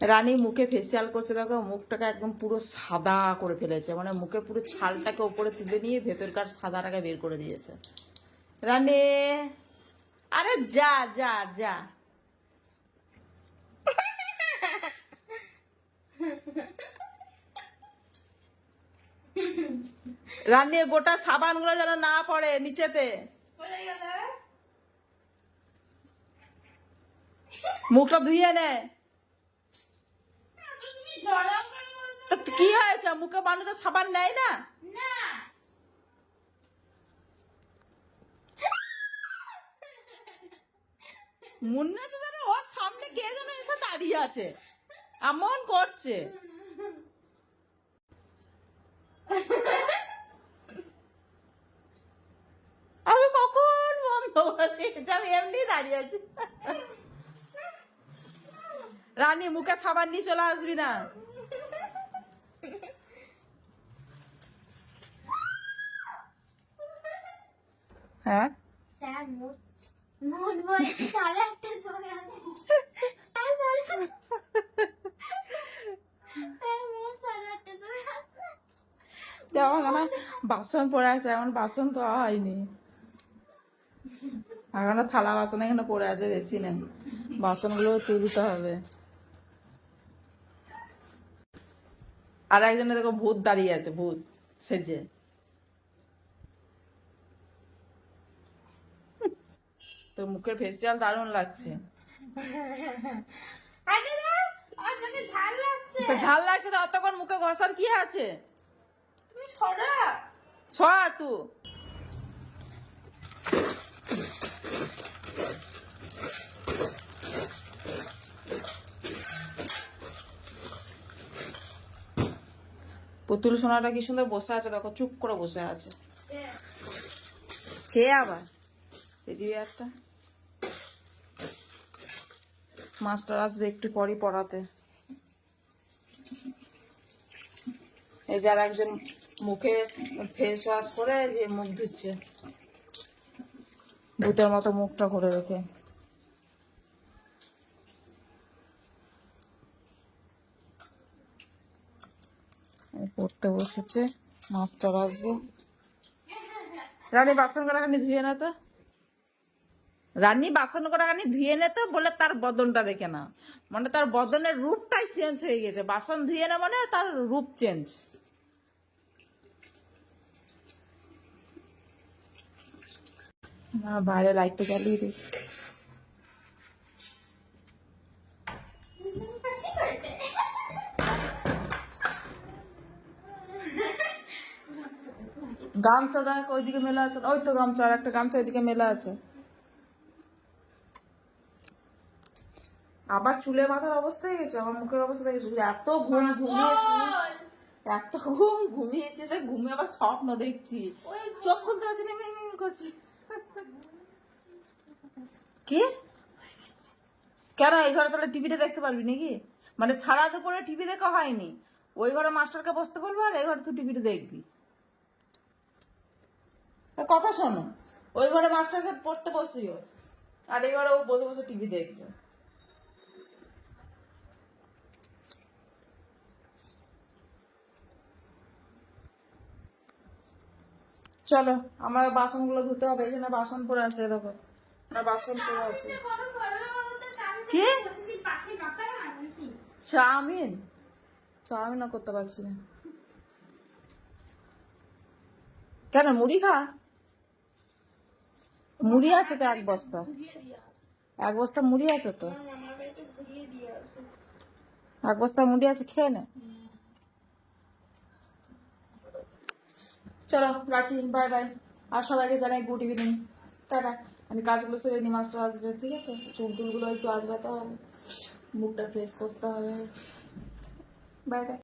রানী মুখে ফেসিয়াল করছে, দেখো, মুখটাকে একদম পুরো সাদা করে ফেলেছে। মানে মুখের পুরো ছালটাকে ওপরে তুলে নিয়ে ভেতরকার সাদাটাকে বের করে দিয়েছে। রানী! আরে যা যা যা। রানী, গোটা সাবানগুলো যেন না পড়ে নিচেতে। মুখটা ধুয়ে নে তুমি জড়াও করে বলছো তো হয়েছে মুখে মানুষ তো সাবান নেয় না। না। মনে হচ্ছে যেন ওর সামনে কে যেন এসে দাঁড়িয়ে আছে। এমন করছে। আমি কখন বন্ধ করে আমি এমনি দাঁড়িয়ে আছি। রানী মুখে সাবান নিয়ে চলে আসবি না। যেমন আমার বাসন পড়ে আছে এমন বাসন তো হয়নি। এখনও থালা বাসন এখানে পড়ে আছে বেশি নেই। বাসনগুলো তুলতে হবে। আর একজনে দেখো ভূত দাঁড়িয়ে আছে ভূত সেজে। তোর মুখের ফেসিয়াল দারুণ লাগছে। ঝাল লাগছে। তো অতক্ষণ মুখে ঘষার কি আছে? তুমি সরা। সর তু পুতুল সোনাটা কি সুন্দর বসে আছে দেখো চুপ করে বসে আছে। কে আবার? এদিকে একটা। মাস্টার আসবে একটু পরই পড়াতে। এই যার একজন মুখে ফেস ওয়াশ করে যে মুখ ধুচ্ছে। ভূতের মতো মুখটা করে রেখে। পড়তে বসেছে, মাস্টার আসবে। রানী বাসন করাখানি ধুয়ে না তো। রানী বাসন করাখানি ধুয়ে নে তো বলে তার বদনটা দেখে না। মানে তার বদনের রূপটাই চেঞ্জ হয়ে গেছে। বাসন ধুয়ে না মানে তার রূপ চেঞ্জ না বাইরে লাইটটা জ্বালিয়ে দিস। গামছা দেখ ওইদিকে মেলা আছে। ওই তো গামছা, আর একটা গামছা ওইদিকে মেলা আছে। আবার চুলের মাথার অবস্থা হয়ে গেছে আমার মুখের অবস্থা দেখেছি? এত ঘুম ঘুমিয়েছি। এত ঘুম ঘুমিয়েছি সে ঘুমে আবার স্বপ্ন দেখছি। ওই চোখ খুলতে পারছি না করছি। কি? কেন এই ঘরে তাহলে টিভিটা দেখতে পারবি নাকি? মানে সারা দুপুরে টিভি দেখা হয়নি। ওই ঘরে মাস্টারকে বসতে বলব আর এই ঘরে তুই টিভিটা দেখবি। কথা শোনো। ওই ঘরে মাস্টারকে পড়তে বসিও। আর এই ঘরে ও বসে বসে টিভি দেখবে। চলো আমার বাসনগুলো ধুতে হবে এখানে বাসন পড়ে আছে দেখো। আমার বাসন পড়ে আছে। কি? চাউমিন? চাউমিনও করতে পারছি না। কেন মুড়ি খা? মুড়ি আছে তো এক বস্তা। এক বস্তা মুড়ি আছে তো। এক বস্তা মুড়ি আছে খেয়ে নে। চলো, রাখি বাই বাই আর সবাইকে জানাই গুড ইভিনিং টাটা। আমি কাজগুলো সেরে নি মাছটা আসবে, ঠিক আছে? চুল টুলগুলো একটু আজরাতে হবে। মুখটা ফ্রেশ করতে হবে। Bye bye